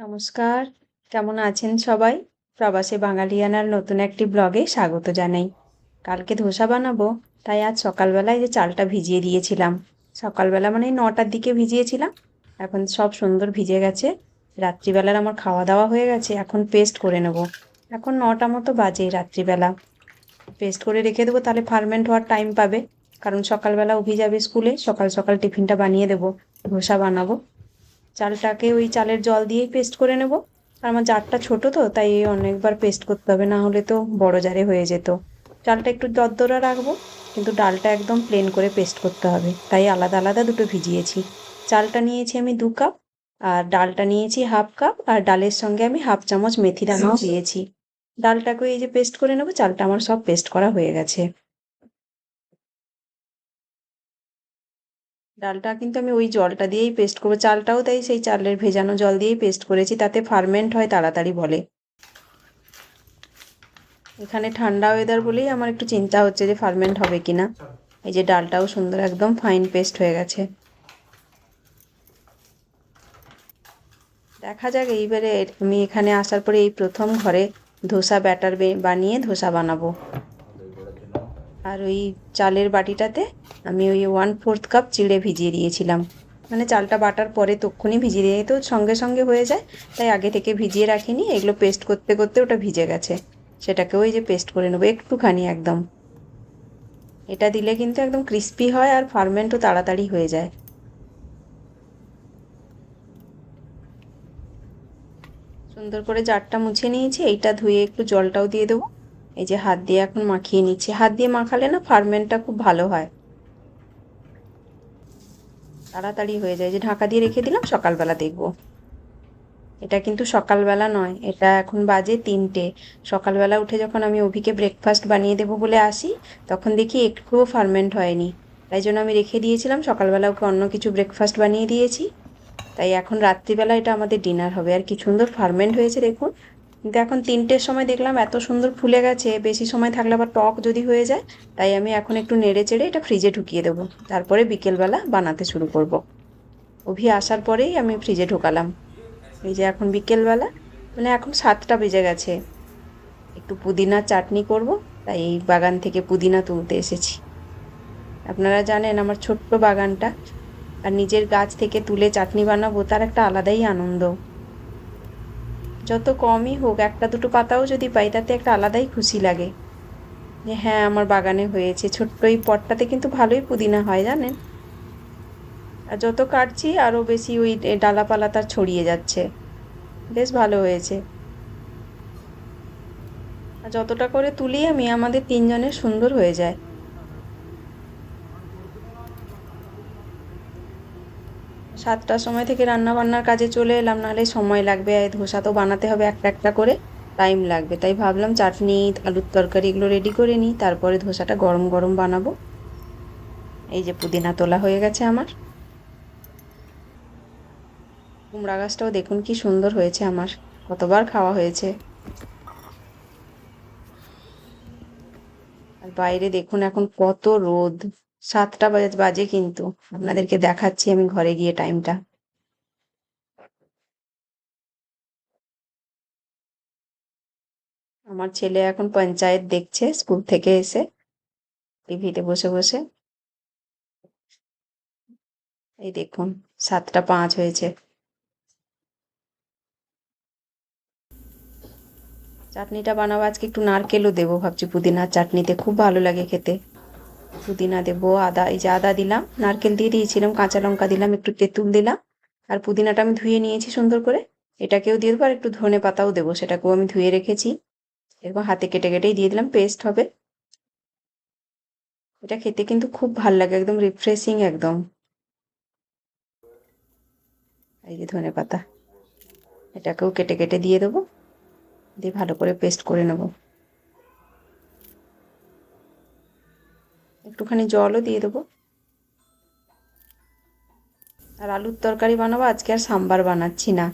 নমস্কার, কেমন আছেন সবাই? প্রবাসী বাঙালিয়ানার নতুন একটি ব্লগে স্বাগত জানাই। কালকে ধোসা বানাবো, তাই আজ সকালবেলায় যে চালটা ভিজিয়ে দিয়েছিলাম। সকালবেলা মানে নটার দিকে ভিজিয়েছিলাম, এখন সব সুন্দর ভিজে গেছে। রাত্রিবেলার আমার খাওয়া দাওয়া হয়ে গেছে, এখন পেস্ট করে নেব। এখন নটা মতো বাজে রাত্রিবেলা। পেস্ট করে রেখে দেবো, তাহলে ফার্মেন্ট হওয়ার টাইম পাবে। কারণ সকালবেলা অভি যাবে স্কুলে, সকাল সকাল টিফিনটা বানিয়ে দেবো, ধোসা বানাবো। চালটাকে ওই চালের জল দিয়েই পেস্ট করে নেব। আর আমার জারটা ছোট তো, তাই অনেকবার পেস্ট করতে হবে, না হলে তো বড় জারে হয়ে যেত। চালটা একটু দরদরা রাখব, কিন্তু ডালটা একদম প্লেন করে পেস্ট করতে হবে। তাই আলাদা আলাদা দুটো ভিজিয়েছি। চালটা নিয়েছি আমি দু কাপ, আর ডালটা নিয়েছি হাফ কাপ, আর ডালের সঙ্গে আমি হাফ চামচ মেথি দানাও দিয়েছি। ডালটাকে এই যে পেস্ট করে নেব, চালটা আমার সব পেস্ট করা হয়ে গেছে। ডালটা কিন্তু আমি ওই জলটা দিয়েই পেস্ট করব। চালটাও তাই সেই চালের ভেজানো জল দিয়েই পেস্ট করেছি, তাতে ফার্মেন্ট হয় তাড়াতাড়ি বলে। এখানে ঠান্ডা ওয়েদার বলেই আমার একটু চিন্তা হচ্ছে যে ফার্মেন্ট হবে কিনা। এই যে ডালটাও সুন্দর একদম ফাইন পেস্ট হয়ে গেছে। দেখা যাক এইবারে আমি এখানে আসার পরে এই প্রথম ঘরে ধোসা ব্যাটার বানিয়ে ধোসা বানাবো। আর ওই চালের বাটিটাতে আমি ওই ওয়ান ফোর্থ কাপ চিড়ে ভিজিয়ে দিয়েছিলাম। মানে চালটা বাটার পরে তক্ষুনি ভিজিয়ে দিয়ে তো সঙ্গে সঙ্গে হয়ে যায়, তাই আগে থেকে ভিজিয়ে রাখিনি, এগুলো পেস্ট করতে করতে ওটা ভিজে গেছে। সেটাকে ওই যে পেস্ট করে নেব, একটুখানি একদম। এটা দিলে কিন্তু একদম ক্রিস্পি হয় আর ফার্মেন্টও তাড়াতাড়ি হয়ে যায়। সুন্দর করে জারটা মুছে নিয়েছি, এইটা ধুয়ে একটু জলটাও দিয়ে দেবো। এই যে হাত দিয়ে এখন মাখিয়ে নিচ্ছি। হাত দিয়ে মাখালে না ফার্মেন্টটা খুব ভালো হয়। তাড়াতাড়ি হয়ে যায়। যে ঢাকা দিয়ে রেখে দিলাম, সকালবেলা দেখব। এটা কিন্তু সকালবেলা নয়, এটা এখন বাজে তিনটে। সকালবেলা উঠে যখন আমি অভিকে ব্রেকফাস্ট বানিয়ে দেবো বলে আসি, তখন দেখি একটুও ফার্মেন্ট হয়নি। তাই জন্য আমি রেখে দিয়েছিলাম, সকালবেলা ওকে অন্য কিছু ব্রেকফাস্ট বানিয়ে দিয়েছি। তাই এখন রাত্রিবেলা এটা আমাদের ডিনার হবে। আর কি সুন্দর ফার্মেন্ট হয়েছে দেখুন। কিন্তু এখন তিনটের সময় দেখলাম এত সুন্দর ফুলে গেছে, বেশি সময় থাকলে আবার টক যদি হয়ে যায়, তাই আমি এখন একটু নেড়ে চেড়ে এটা ফ্রিজে ঢুকিয়ে দেবো। তারপরে বিকেলবেলা বানাতে শুরু করব। অভি আসার পরেই আমি ফ্রিজে ঢোকালাম। এই যে এখন বিকেলবেলা মানে এখন সাতটা বেজে গেছে। একটু পুদিনার চাটনি করব, তাই এই বাগান থেকে পুদিনা তুলতে এসেছি। আপনারা জানেন আমার ছোট্ট বাগানটা, আর নিজের গাছ থেকে তুলে চাটনি বানাবো, তার একটা আলাদাই আনন্দ। যত কমই হোক, একটা দুটো পাতাও যদি পাই, তাতে একটা আলাদাই খুশি লাগে। যে হ্যাঁ আমার বাগানে হয়েছে। ছোট্ট এই পটটাতে কিন্তু ভালোই পুদিনা হয়, জানেন? আর যত কাটছি আরও বেশি ওই ডালাপালা তার ছড়িয়ে যাচ্ছে। বেশ ভালো হয়েছে। আর যতটা করে তুলি আমি, আমাদের তিনজনের সুন্দর হয়ে যায়। সাতটার সময় থেকে রান্না বান্নার কাজে চলে এলাম, নাহলে সময় লাগবে। ধোসা তো বানাতে হবে একটা একটা করে, টাইম লাগবে। তাই ভাবলাম চাটনি, আলুর তরকারি এগুলো রেডি করে নিই, তারপরে ধোসাটা গরম গরম বানাবো। এই যে পুদিনা তোলা হয়ে গেছে আমার। কুমড়া গাছটাও দেখুন কি সুন্দর হয়েছে আমার। কতবার খাওয়া হয়েছে। আর বাইরে দেখুন এখন কত রোদ। সাতটা বাজে বাজে কিন্তু। আপনাদেরকে দেখাচ্ছি আমি ঘরে গিয়ে টাইমটা আমার ছেলে এখন পঞ্চায়েত দেখছে, স্কুল থেকে এসে টিভিতে বসে বসে। এই দেখুন, সাতটা পাঁচ হয়েছে। চাটনিটা বানাবো, আজকে একটু নারকেলও দেবো, ভাবছি পুদিনার চাটনিতে। খুব ভালো লাগে খেতে। পুদিনা দেবো, আদা, এই যে আদা দিলাম, নারকেল দিয়ে দিয়েছিলাম, কাঁচা লঙ্কা দিলাম, একটু তেঁতুল দিলাম, আর পুদিনাটা আমি ধুয়ে নিয়েছি সুন্দর করে। এটাকেও দিয়ে দেবো, আর একটু ধনে পাতাও দেবো, সেটাকেও আমি ধুয়ে রেখেছি। এরকম হাতে কেটে কেটেই দিয়ে দিলাম পেস্ট হবে। এটা খেতে কিন্তু খুব ভালো লাগে, একদম রিফ্রেশিং একদম। এই যে ধনে পাতা, এটাকেও কেটে কেটে দিয়ে দেবো, দিয়ে ভালো করে পেস্ট করে নেব। একটুখানি জলও দিয়ে দেবো। আর আলুর তরকারি বানাবো, আজকে আর সাম্বার বানাচ্ছি না।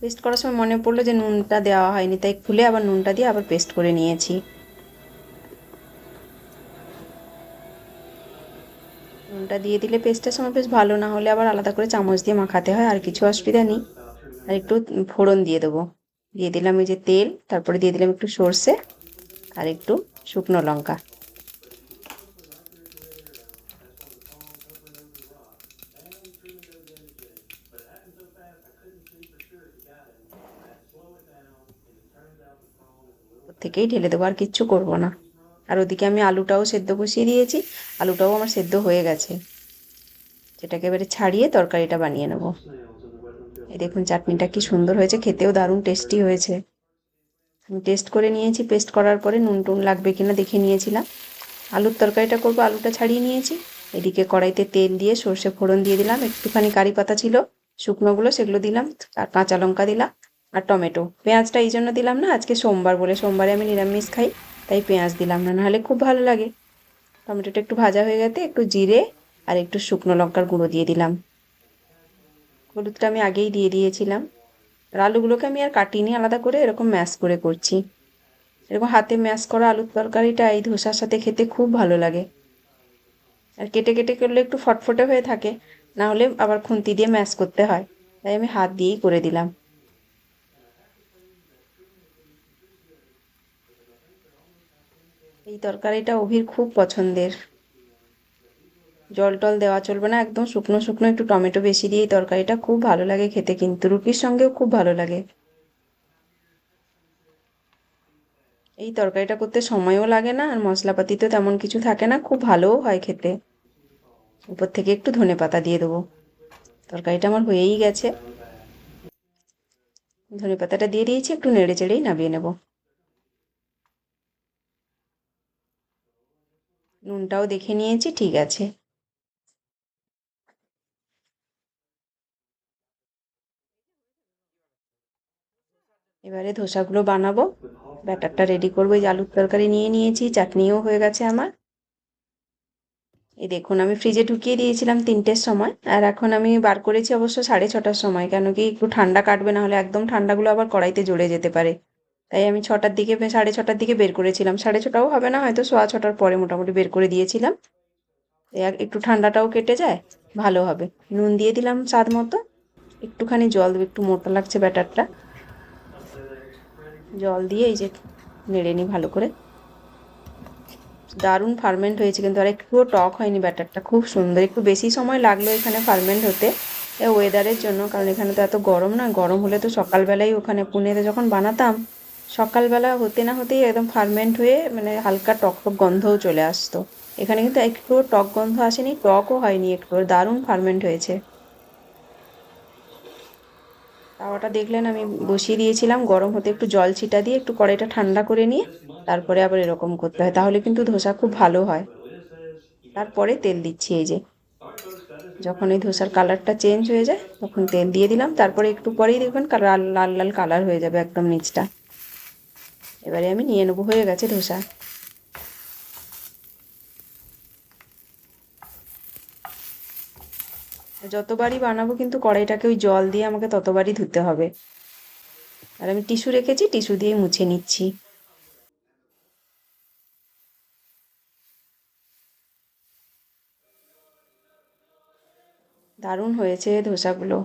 পেস্ট করার সময় মনে পড়ল যে নুনটা দেওয়া হয়নি, তাই খুলে আবার নুনটা দিয়ে আবার পেস্ট করে নিয়েছি। নুনটা দিয়ে দিলে পেস্টের সময় বেশ ভালো, না হলে আবার আলাদা করে চামচ দিয়ে মাখাতে হয়, আর কিছু অসুবিধা নেই। আর একটু ফোড়ন দিয়ে দেবো। দিয়ে দিলাম এই যে তেল, তারপরে দিয়ে দিলাম একটু সর্ষে, আর একটু শুকনো লঙ্কা। থেকেই ঢেলে দেবো, আর কিচ্ছু করব না। আর ওদিকে আমি আলুটাও সেদ্ধ বসিয়ে দিয়েছি, আলুটাও আমার সেদ্ধ হয়ে গেছে। সেটাকে এবারে ছাড়িয়ে তরকারিটা বানিয়ে নেব। এই দেখুন, চাটনিটা কি সুন্দর হয়েছে, খেতেও দারুণ টেস্টি হয়েছে। আমি টেস্ট করে নিয়েছি পেস্ট করার পরে নুন টুন লাগবে কিনা দেখে নিয়েছিলাম। আলুর তরকারিটা করব, আলুটা ছাড়িয়ে নিয়েছি। এদিকে কড়াইতে তেল দিয়ে সর্ষে ফোড়ন দিয়ে দিলাম, একটুখানি কারি পাতা ছিল, শুকনোগুলো সেগুলো দিলাম আর কাঁচা লঙ্কা দিলাম। আর টমেটো। পেঁয়াজটা এই জন্য দিলাম না, আজকে সোমবার বলে সোমবারে আমি নিরামিষ খাই, তাই পেঁয়াজ দিলাম না, নাহলে খুব ভালো লাগে। টমেটোটা একটু ভাজা হয়ে গেছে, একটু জিরে আর একটু শুকনো লঙ্কার গুঁড়ো দিয়ে দিলাম। হলুদটা আমি আগেই দিয়ে দিয়েছিলাম। আর আলুগুলোকে আমি আর কাটিনি, আলাদা করে এরকম ম্যাশ করে করছি। এরকম হাতে ম্যাশ করা আলুর তরকারিটা এই ধোসার সাথে খেতে খুব ভালো লাগে। আর কেটে কেটে করলে একটু ফটফটে হয়ে থাকে, না হলে আবার খুন্তি দিয়ে ম্যাশ করতে হয়, তাই আমি হাত দিয়েই করে দিলাম। এই তরকারিটা অভির খুব পছন্দের। জল টল দেওয়া চলবে না, একদম শুকনো শুকনো একটু টমেটো বেশি দিয়ে এই তরকারিটা খুব ভালো লাগে খেতে, কিন্তু রুটির সঙ্গেও খুব ভালো লাগে। এই তরকারিটা করতে সময়ও লাগে না, আর মশলাপাতি তো তেমন কিছু থাকে না, খুব ভালোও হয় খেতে। উপর থেকে একটু ধনে পাতা দিয়ে দেবো। তরকারিটা আমার হয়েই গেছে। ধনে পাতাটা দিয়ে দিয়েছি, একটু নেড়ে চেড়েই নামিয়ে নেব। নুনটাও দেখে নিয়েছি, ঠিক আছে। এবারে ধোসাগুলো বানাবো। ব্যাটারটা রেডি করব, এই আলুর তরকারি নিয়ে নিয়েছি, চাটনিও হয়ে গেছে আমার। এই দেখুন, আমি ফ্রিজে ঢুকিয়ে দিয়েছিলাম তিনটের সময়, আর এখন আমি বার করেছি অবশ্য সাড়ে ছটার সময়, কেন কি একটু ঠান্ডা কাটবে না হলে একদম ঠান্ডাগুলো আবার কড়াইতে জড়ে যেতে পারে। তাই আমি ছটার দিকে সাড়ে ছটার দিকে বের করেছিলাম। সাড়ে ছটাও হবে না, হয়তো সোয়া ছটার পরে মোটামুটি বের করে দিয়েছিলাম। একটু ঠান্ডাটাও কেটে যায়, ভালো হবে। নুন দিয়ে দিলাম স্বাদ মতো। একটুখানি জল একটু মোটা লাগছে ব্যাটারটা। জল দিয়ে এই যে নেড়ে নিই ভালো করে। দারুণ ফার্মেন্ট হয়েছে কিন্তু, আর একটুও টক হয়নি ব্যাটারটা। খুব সুন্দর, একটু বেশি সময় লাগল এখানে ফার্মেন্ট হতে। ওয়েদারের জন্য, কারণ এখানে তো এত গরম না, গরম হলে তো সকালবেলাই ওখানে পুনেতে যখন বানাতাম সকালবেলা হতে না হতেই একদম ফার্মেন্ট হয়ে মানে হালকা টক টক গন্ধও চলে আসতো। এখানে কিন্তু একটুও টক গন্ধ আসেনি, টকও হয়নি একটু, দারুণ ফার্মেন্ট হয়েছে। তাওয়াটা দেখলেন আমি বসিয়ে দিয়েছিলাম, গরম হতে একটু জল ছিটা দিয়ে একটু কড়াইটা ঠান্ডা করে নিয়ে তারপরে আবার এরকম করতে হয়, তাহলে কিন্তু ধোসা খুব ভালো হয়। তারপরে তেল দিচ্ছি এই যে। যখন এই ধোসার কালারটা চেঞ্জ হয়ে যায়, তখন তেল দিয়ে দিলাম, তারপরে একটু পরেই দেখবেন লাল লাল লাল কালার হয়ে যাবে একদম নিচটা। এবারে আমি নিয়ে নেব হয়ে গেছে ধোসা যতবারই বানাবো কিন্তু কড়াইটাকে ওই জল দিয়ে আমাকে ততবারই ধুতে হবে। আর আমি টিস্যু রেখেছি, টিস্যু দিয়ে মুছে নিচ্ছি। দারুণ হয়েছে ধোসাগুলো।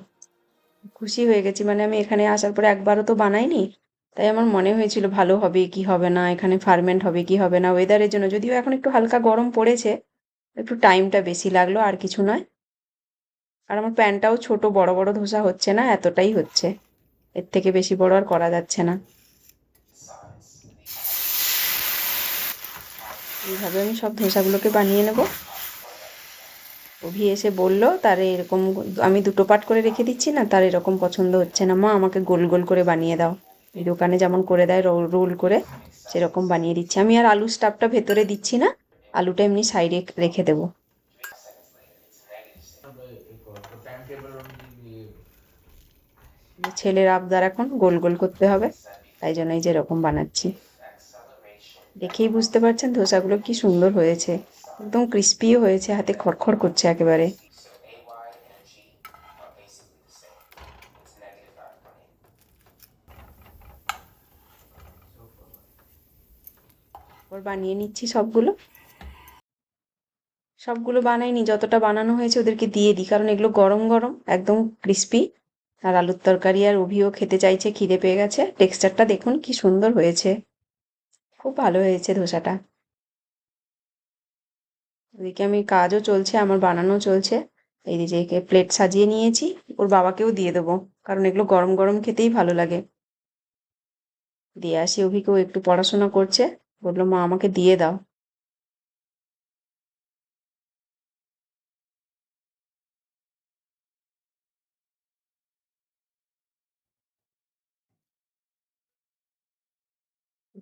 খুশি হয়ে গেছি মানে আমি এখানে আসার পরে একবারও তো বানাইনি। তাই আমার মনে হয়েছিল ভালো হবে, কি হবে না, এখানে ফার্মেন্ট হবে, কি হবে না ওয়েদারের জন্য। যদিও এখন একটু হালকা গরম পড়েছে, একটু টাইমটা বেশি লাগল, আর কিছু নয়। আর আমার প্যানটাও ছোট, বড় বড় ধোসা হচ্ছে না, এতটাই হচ্ছে। এর থেকে বেশি বড় আর করা যাচ্ছে না। এইভাবে আমি সব ধোসাগুলোকে বানিয়ে নেব। অভি এসে বলল, তার এরকম, আমি দুটো পাট করে রেখে দিচ্ছি না, তার এরকম পছন্দ হচ্ছে না। মা, আমাকে গোল গোল করে বানিয়ে দাও। এই দোকানে যেমন করে দেয়, রোল রোল করে সেরকম বানিয়ে দিচ্ছি। আমি আর আলু স্টাফটা ভেতরে দিচ্ছি না, আলুটা এমনি সাইডে রেখে দেবো। ছেলের আবদার এখন গোল গোল করতে হবে, তাই জন্য এই যে এরকম বানাচ্ছি। দেখেই বুঝতে পারছেন, ধোসাগুলো কি সুন্দর হয়েছে। একদম ক্রিস্পিও হয়েছে, হাতে খড়খড় করছে একেবারে। বানিয়ে নিচ্ছি সবগুলো। সবগুলো বানাইনি, যতটা বানানো হয়েছে ওদেরকে দিয়ে দিই, কারণ এগুলো গরম গরম, একদম ক্রিস্পি আর আলুর তরকারি আর অভিও খেতে চাইছে, খিদে পেয়ে গেছে। টেক্সচারটা দেখুন কি সুন্দর হয়েছে। খুব ভালো হয়েছে ধোসাটা। ওদিকে আমি কাজও চলছে, আমার বানানো চলছে। এই যে প্লেট সাজিয়ে নিয়েছি, ওর বাবাকেও দিয়ে দেবো, কারণ এগুলো গরম গরম খেতেই ভালো লাগে। দিয়ে আসি অভিকেও, একটু পড়াশোনা করছে। বলল, মা, আমাকে দিয়ে দাও।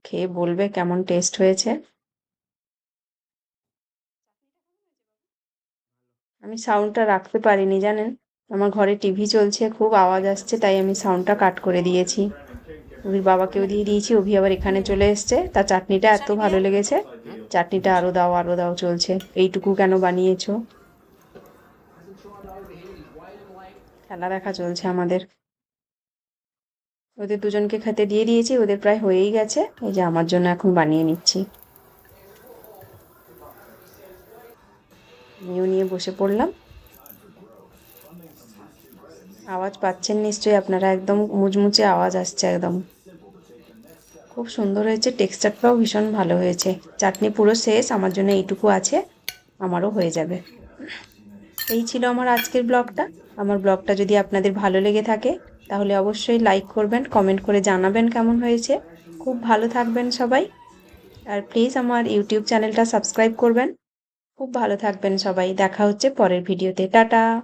খেয়ে বলবে কেমন টেস্ট হয়েছে। আমি সাউন্ডটা রাখতে পারিনি, জানেন? আমার ঘরে টিভি চলছে, খুব আওয়াজ আসছে, তাই আমি সাউন্ডটা কাট করে দিয়েছি। অভির বাবাকেও দিয়ে দিয়েছি অভি আবার এখানে চলে এসছে। তার চাটনিটা এত ভালো লেগেছে। চাটনিটা আরও দাও আরও দাও চলছে। এইটুকু কেন বানিয়েছো? খেলা দেখা চলছে আমাদের। ওদের দুজনকে খেতে দিয়ে দিয়েছি ওদের প্রায় হয়েই গেছে। এই যে আমার জন্য এখন বানিয়ে নিচ্ছি। আমিও নিয়ে বসে পড়লাম। আওয়াজ পাচ্ছেন নিশ্চয়ই, আপনারা একদম মুচমুচে আওয়াজ আসছে একদম। খুব সুন্দর হয়েছে, টেক্সচারটাও ভীষণ ভালো হয়েছে। চাটনি পুরো শেষ, আমার জন্য এইটুকু আছে, আমারও হয়ে যাবে। এই ছিল আমার আজকের ব্লগটা। আমার ব্লগটা যদি আপনাদের ভালো লেগে থাকে, তাহলে অবশ্যই লাইক করবেন, কমেন্ট করে জানাবেন কেমন হয়েছে। খুব ভালো থাকবেন সবাই। আর প্লিজ আমার ইউটিউব চ্যানেলটা সাবস্ক্রাইব করবেন। খুব ভালো থাকবেন সবাই। দেখা হচ্ছে পরের ভিডিওতে। টাটা!